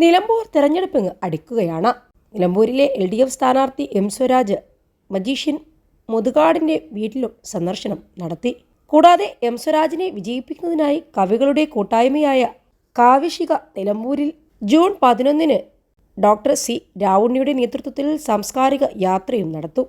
നിലമ്പൂർ തെരഞ്ഞെടുപ്പ് അടിക്കുകയാണ്. നിലമ്പൂരിലെ എൽ ഡി എഫ് സ്ഥാനാർത്ഥി എം സ്വരാജ് മജീഷ്യൻ മുതുകാടിന്റെ വീട്ടിലും സന്ദർശനം നടത്തി. കൂടാതെ എം സ്വരാജിനെ വിജയിപ്പിക്കുന്നതിനായി കവികളുടെ കൂട്ടായ്മയായ കാവിശിക നിലമ്പൂരിൽ ജൂൺ പതിനൊന്നിന് ഡോക്ടർ സി. രാവുണ്ണിയുടെ നേതൃത്വത്തിൽ സാംസ്കാരിക യാത്രയും നടത്തും.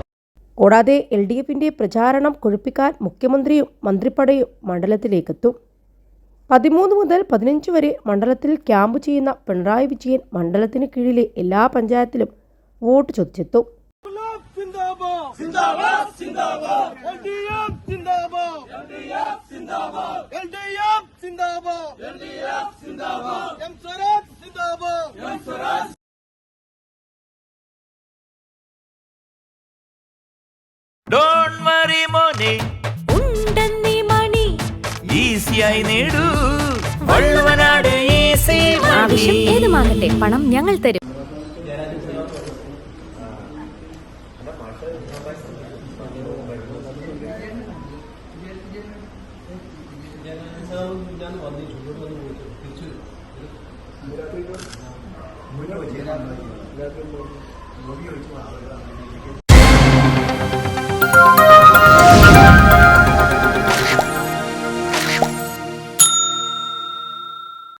കൂടാതെ എൽ ഡി എഫിന്റെ പ്രചാരണം കൊഴുപ്പിക്കാൻ മുഖ്യമന്ത്രിയും മന്ത്രിപ്പടയും മണ്ഡലത്തിലേക്കെത്തും. പതിമൂന്ന് മുതൽ പതിനഞ്ച് വരെ മണ്ഡലത്തിൽ ക്യാമ്പ് ചെയ്യുന്ന പിണറായി വിജയൻ മണ്ഡലത്തിന് കീഴിലെ എല്ലാ പഞ്ചായത്തിലും വോട്ട് ചോദിച്ചെത്തും. എം സിന്ദാബാദ്. വറി മോനെ ഉണ്ടെന്നീ മണി. ഈസിയായി നേടൂ. വള്ളുവനാട് ഈസി ആവശ്യം ഏതുമാകട്ടെ പണം ഞങ്ങൾ തരും.